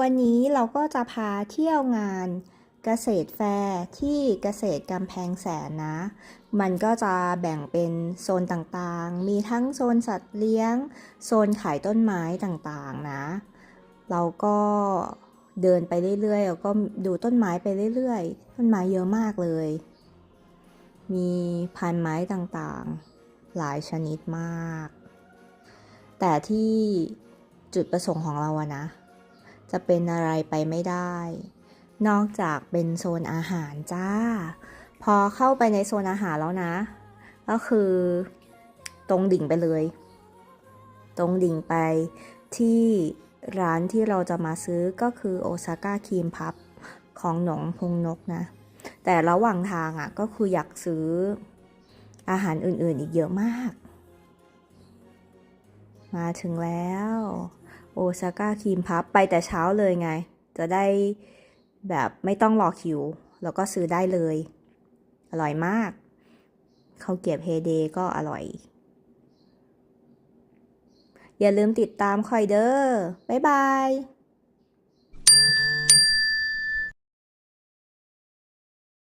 วันนี้เราก็จะพาเที่ยวงานเกษตรแฟร์ที่เกษตรกำแพงแสนนะ มันก็จะแบ่งเป็นโซนต่างๆ มีทั้งโซนสัตว์เลี้ยง โซนขายต้นไม้ต่างๆนะ เราก็เดินไปเรื่อยๆแล้วก็ดูต้นไม้ไปเรื่อยๆ ต้นไม้เยอะมากเลย มีพันไม้ต่างๆ หลายชนิดมาก แต่ที่จุดประสงค์ของเราอะนะ จะเป็นอะไรไปไม่ได้ นอกจากเป็นโซนอาหารจ้า พอเข้าไปในโซนอาหารแล้วนะ ก็คือตรงดิ่งไปเลย ตรงดิ่งไปที่ร้านที่เราจะมาซื้อก็คือโอซาก้าครีมพับของหนองพงนกนะ แต่ระหว่างทางอะก็คืออยากซื้ออาหารอื่นๆอีกเยอะมาก มาถึงแล้ว โอซาก้าครีมพับไปแต่เช้าเลยไง จะได้แบบไม่ต้องรอคิว แล้วก็ซื้อได้เลย อร่อยมากข้าวเกรียบเฮเดก็อร่อย อย่าลืมติดตามคอยเดอร์บ๊ายบาย